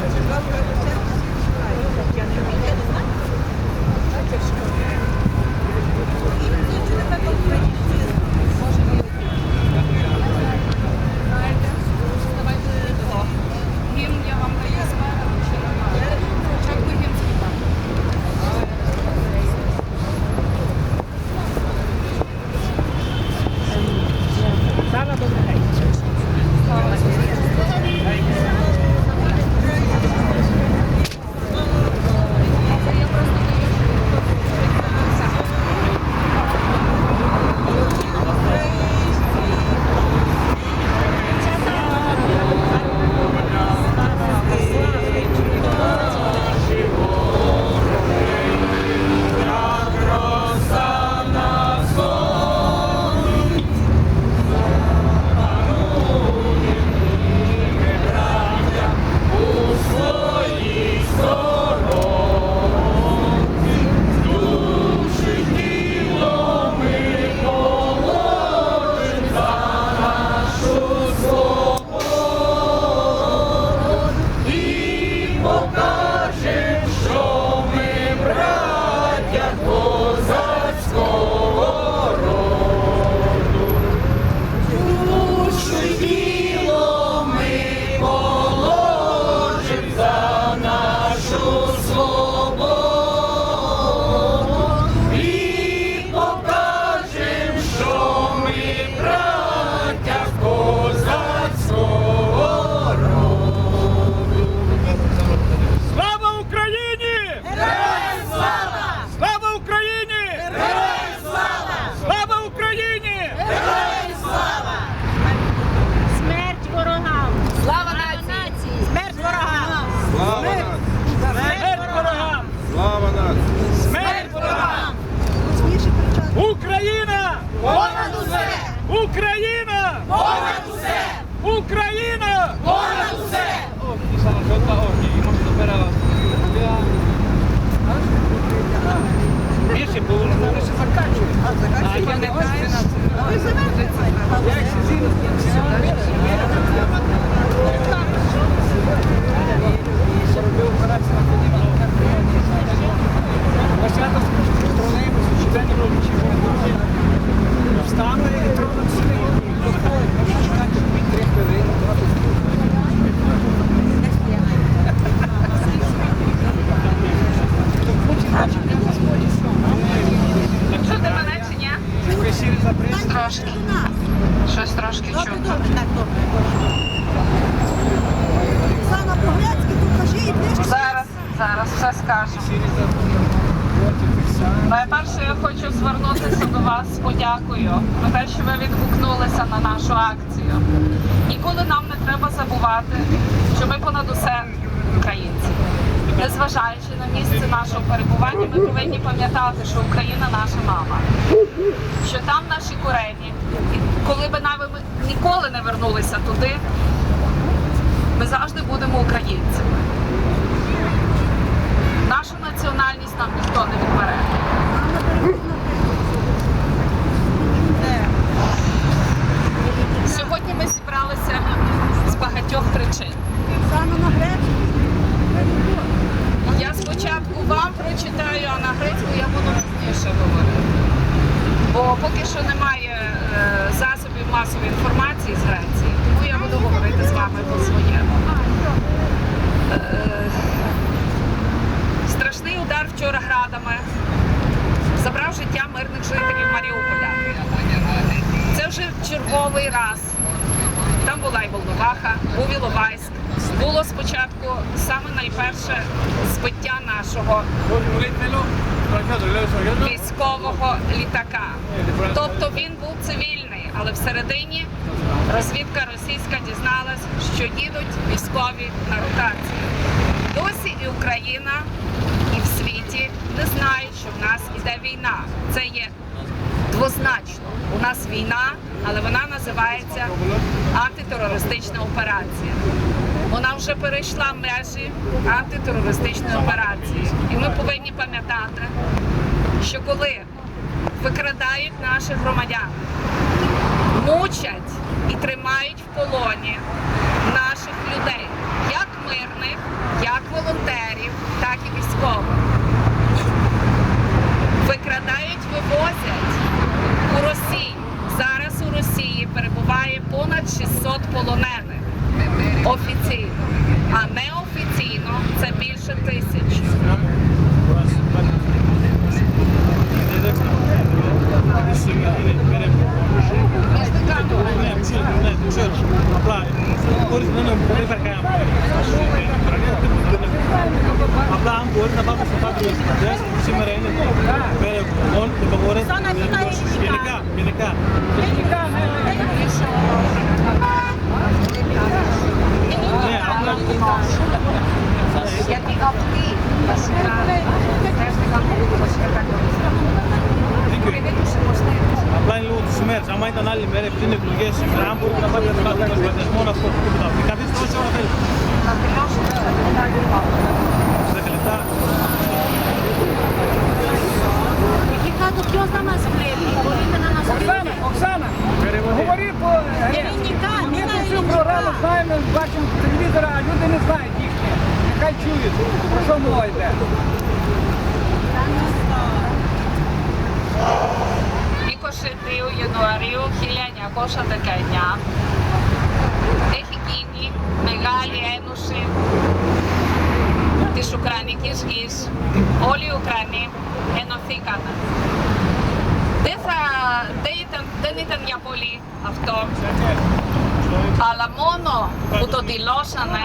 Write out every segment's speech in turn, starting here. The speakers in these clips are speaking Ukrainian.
Thank you. Boca. się, bo... Zaraz się zakończy. A, zakończy. A все скажу. Найперше я хочу звернутися до вас з подякою за те, що ви відгукнулися на нашу акцію. Ніколи нам не треба забувати, що ми понад усе українці. Незважаючи на місце нашого перебування, ми повинні пам'ятати, що Україна наша мама, що там наші корені. І коли би навіть ніколи не вернулися туди, ми завжди будемо українцями. Нашу національність нам ніхто не відбере. Сьогодні ми зібралися з причин. Оксана на грецьку. Я спочатку вам прочитаю, а на грецьку я буду пізніше говорити. Бо поки що немає е, засобів масової інформації з Греції, тому я буду говорити з вами по-своєму. Е, Волноваха, був Іловайськ. Було спочатку саме найперше збиття нашого військового літака. Тобто він був цивільний, але всередині розвідка російська дізналась, що їдуть військові на ротацію. Досі і Україна, і в світі не знають, що в нас іде війна. Це є двозначно. У нас війна, але вона називається антитерористична операція. Вона вже перейшла межі антитерористичної операції. І ми повинні пам'ятати, що коли викрадають наших громадян, мучать і тримають в полоні мене офіційно, а неофіційно це більше тисячі. Hablaban por una parte de cuatro días, se me reina, pero con favores, viene acá, viene acá. Viene acá, viene acá. να κάνετε τον μόνο αυτό που τίποτα. Καθίστε όσο ώρα θέλετε. Να τελειώσουμε τα λεπτά λοιπόν. 10 λεπτά. Εκεί κάτω ποιος θα μας βλέπει, μπορείτε να μας Оксана, πείτε. Оксана, говори по Ελληνικά, Ми міна цю програму ελληνικά. знаємо, бачимо по телевізора, а люди не знають їхнє. Нехай чують, про що мова йде. 22 Ιανουαρίου 1919 έχει γίνει μεγάλη ένωση της Ουκρανικής γης. Όλοι οι Ουκρανοί ενωθήκανε. Δεν, θα, δεν, ήταν, δεν ήταν για πολύ αυτό, αλλά μόνο που το δηλώσανε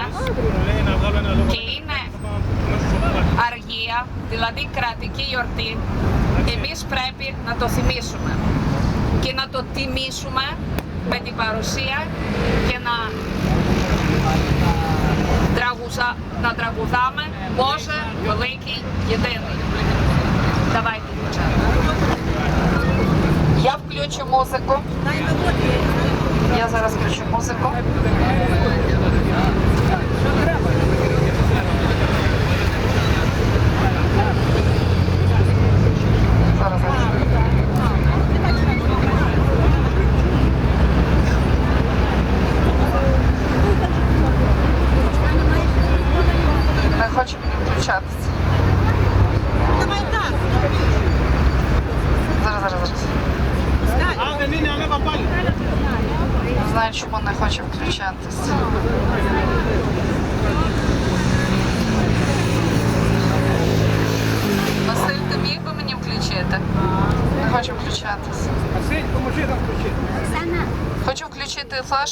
Λέει να βγάλω ένα λόγο. και είναι αργία, δηλαδή κρατική γιορτή, εμείς πρέπει να το θυμίσουμε και να το τιμήσουμε με την παρουσία και να, τραγουζα, να τραγουδάμε Боже великий єдиний. Давайте, дівчата. Я включу музику. Я зараз включу музику. Не хоче включатися. Василь, ти міг би мені включити? Не хочу включатися. Василь, поможи нам включити. Оксана, Хочу включити флешку.